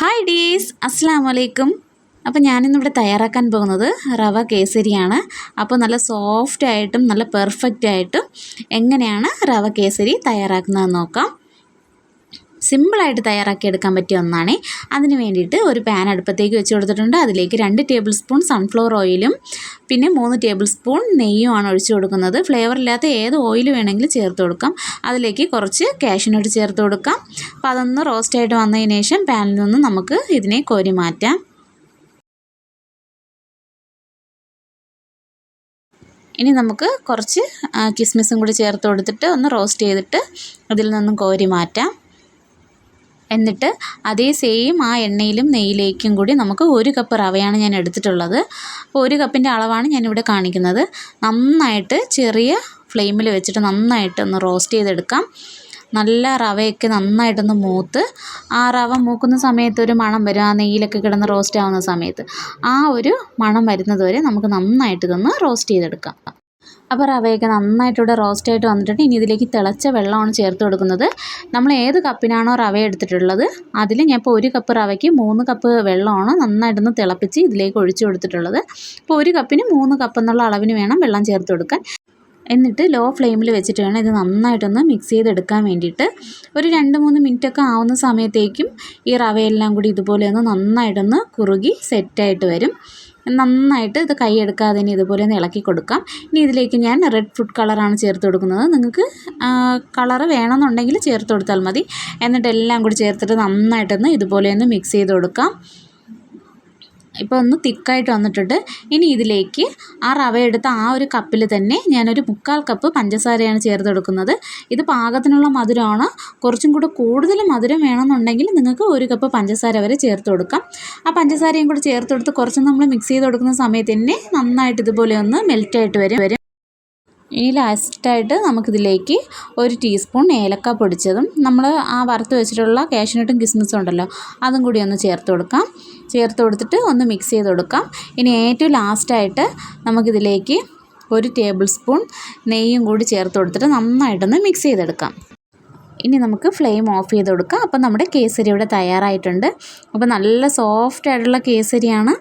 Hi ഡീസ് അസ്സാം വലൈക്കും അപ്പോൾ ഞാനിന്നിവിടെ തയ്യാറാക്കാൻ പോകുന്നത് റവ കേസരിയാണ്. അപ്പോൾ നല്ല സോഫ്റ്റ് ആയിട്ടും നല്ല പെർഫെക്റ്റ് ആയിട്ടും എങ്ങനെയാണ് റവ കേസരി തയ്യാറാക്കുന്നതെന്ന് നോക്കാം. സിമ്പിളായിട്ട് തയ്യാറാക്കി എടുക്കാൻ പറ്റിയ ഒന്നാണ്. അതിന് വേണ്ടിയിട്ട് ഒരു പാൻ അടുപ്പത്തേക്ക് വെച്ച് കൊടുത്തിട്ടുണ്ട്. അതിലേക്ക് രണ്ട് ടേബിൾ സ്പൂൺ സൺഫ്ലവർ ഓയിലും പിന്നെ മൂന്ന് ടേബിൾ സ്പൂൺ നെയ്യുമാണ് ഒഴിച്ചു കൊടുക്കുന്നത്. ഫ്ലേവർ ഇല്ലാത്ത ഏത് ഓയിൽ വേണമെങ്കിലും ചേർത്ത് കൊടുക്കാം. അതിലേക്ക് കുറച്ച് കാഷ്യൂനട്ട് ചേർത്ത് കൊടുക്കാം. അപ്പോൾ അതൊന്ന് റോസ്റ്റായിട്ട് വന്നതിന് ശേഷം പാനിൽ നിന്ന് നമുക്ക് ഇതിനെ കോരി മാറ്റാം. ഇനി നമുക്ക് കുറച്ച് കിസ്മിസും കൂടി ചേർത്ത് കൊടുത്തിട്ട് ഒന്ന് റോസ്റ്റ് ചെയ്തിട്ട് അതിൽ നിന്നും കോരി മാറ്റാം. എന്നിട്ട് അതേ സെയിം ആ എണ്ണയിലും നെയ്യിലേക്കും കൂടി നമുക്ക് ഒരു കപ്പ് റവയാണ് ഞാൻ എടുത്തിട്ടുള്ളത്. അപ്പോൾ ഒരു കപ്പിന്റെ അളവാണ് ഞാനിവിടെ കാണിക്കുന്നത്. നന്നായിട്ട് ചെറിയ ഫ്ലെയിമിൽ വെച്ചിട്ട് നന്നായിട്ട് ഒന്ന് റോസ്റ്റ് ചെയ്തെടുക്കാം. നല്ല റവയൊക്കെ നന്നായിട്ടൊന്ന് മൂത്ത് ആ റവ മൂക്കുന്ന സമയത്ത് ഒരു മണം വരും. ആ നെയ്യിലൊക്കെ കിടന്ന് റോസ്റ്റ് ആവുന്ന സമയത്ത് ആ ഒരു മണം വരുന്നതുവരെ നമുക്ക് നന്നായിട്ട് ഇതൊന്ന് റോസ്റ്റ് ചെയ്തെടുക്കാം. അപ്പോൾ റവയൊക്കെ നന്നായിട്ടിവിടെ റോസ്റ്റ് റോസ്റ്റായിട്ട് വന്നിട്ടുണ്ട്. ഇനി ഇതിലേക്ക് തിളച്ച വെള്ളമാണ് ചേർത്ത് കൊടുക്കുന്നത്. നമ്മൾ ഏത് കപ്പിനാണോ റവ എടുത്തിട്ടുള്ളത് അതിൽ ഞാൻ ഇപ്പോൾ ഒരു കപ്പ് റവയ്ക്ക് മൂന്ന് കപ്പ് വെള്ളമാണ് നന്നായിട്ടൊന്ന് തിളപ്പിച്ച് ഇതിലേക്ക് ഒഴിച്ചു കൊടുത്തിട്ടുള്ളത്. അപ്പോൾ ഒരു കപ്പിന് മൂന്ന് കപ്പ് എന്നുള്ള അളവിന് വേണം വെള്ളം ചേർത്ത് കൊടുക്കാൻ. എന്നിട്ട് ലോ ഫ്ലെയിമിൽ വെച്ചിട്ട് വേണം ഇത് നന്നായിട്ടൊന്ന് മിക്സ് ചെയ്തെടുക്കാൻ വേണ്ടിയിട്ട്. ഒരു രണ്ട് മൂന്ന് മിനിറ്റൊക്കെ ആവുന്ന സമയത്തേക്കും ഈ റവയെല്ലാം കൂടി ഇതുപോലെ ഒന്ന് നന്നായിട്ടൊന്ന് കുറുകി സെറ്റായിട്ട് വരും. നന്നായിട്ട് ഇത് കൈ എടുക്കാതെ തന്നെ ഇതുപോലെ ഒന്ന് ഇളക്കി കൊടുക്കാം. ഇനി ഇതിലേക്ക് ഞാൻ റെഡ് ഫുഡ് കളറാണ് ചേർത്ത് കൊടുക്കുന്നത്. നിങ്ങൾക്ക് കളറ് വേണമെന്നുണ്ടെങ്കിൽ ചേർത്ത് കൊടുത്താൽ മതി. എന്നിട്ട് എല്ലാം കൂടി ചേർത്തിട്ട് നന്നായിട്ടൊന്ന് ഇതുപോലെ ഒന്ന് മിക്സ് ചെയ്ത് കൊടുക്കാം. ഇപ്പോൾ ഒന്ന് തിക്കായിട്ട് വന്നിട്ടുണ്ട്. ഇനി ഇതിലേക്ക് ആ റവ എടുത്ത ആ ഒരു കപ്പിൽ തന്നെ ഞാനൊരു മുക്കാൽ കപ്പ് പഞ്ചസാരയാണ് ചേർത്ത് കൊടുക്കുന്നത്. ഇത് പാകത്തിനുള്ള മധുരമാണ് കുറച്ചും കൂടെ കൂടുതൽ മധുരം വേണമെന്നുണ്ടെങ്കിൽ നിങ്ങൾക്ക് ഒരു കപ്പ് പഞ്ചസാര വരെ ചേർത്ത് കൊടുക്കാം. ആ പഞ്ചസാരയും കൂടെ ചേർത്ത് കൊടുത്ത് കുറച്ച് നമ്മൾ മിക്സ് ചെയ്ത് കൊടുക്കുന്ന സമയത്ത് തന്നെ നന്നായിട്ട് ഇതുപോലെ ഒന്ന് മെൽറ്റായിട്ട് വരും വരും. ഇനി ലാസ്റ്റായിട്ട് നമുക്കിതിലേക്ക് ഒരു ടീസ്പൂൺ ഏലക്ക പൊടിച്ചതും നമ്മൾ ആ വറുത്ത് വെച്ചിട്ടുള്ള കാഷ്യൂനട്ടും കിസ്മിസും ഉണ്ടല്ലോ അതും കൂടി ഒന്ന് ചേർത്ത് കൊടുക്കാം. ചേർത്ത് കൊടുത്തിട്ട് ഒന്ന് മിക്സ് ചെയ്ത് കൊടുക്കാം. ഇനി ഏറ്റവും ലാസ്റ്റായിട്ട് നമുക്കിതിലേക്ക് ഒരു ടേബിൾ സ്പൂൺ നെയ്യും കൂടി ചേർത്ത് കൊടുത്തിട്ട് നന്നായിട്ടൊന്ന് മിക്സ് ചെയ്തെടുക്കാം. ഇനി നമുക്ക് ഫ്ലെയിം ഓഫ് ചെയ്ത് കൊടുക്കാം. അപ്പോൾ നമ്മുടെ കേസരി ഇവിടെ തയ്യാറായിട്ടുണ്ട്. അപ്പോൾ നല്ല സോഫ്റ്റ് ആയിട്ടുള്ള കേസരിയാണ്.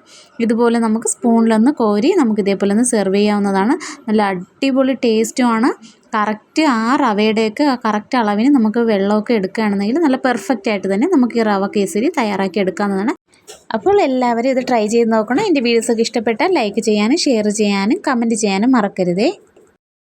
ഇതുപോലെ നമുക്ക് സ്പൂണിലൊന്ന് കോരി നമുക്ക് ഇതേപോലെ ഒന്ന് സെർവ് ചെയ്യാവുന്നതാണ്. നല്ല അടിപൊളി ടേസ്റ്റുമാണ് കറക്റ്റ് ആ റവയുടെയൊക്കെ കറക്റ്റ് അളവിന് നമുക്ക് വെള്ളമൊക്കെ എടുക്കുകയാണെന്നെങ്കിൽ നല്ല പെർഫെക്റ്റ് ആയിട്ട് തന്നെ നമുക്ക് ഈ റവ കേസരി തയ്യാറാക്കി എടുക്കാവുന്നതാണ്. അപ്പോൾ എല്ലാവരും ഇത് ട്രൈ ചെയ്ത് നോക്കണം. എന്റെ വീഡിയോസൊക്കെ ഇഷ്ടപ്പെട്ടാൽ ലൈക്ക് ചെയ്യാനും ഷെയർ ചെയ്യാനും കമന്റ് ചെയ്യാനും മറക്കരുതേ.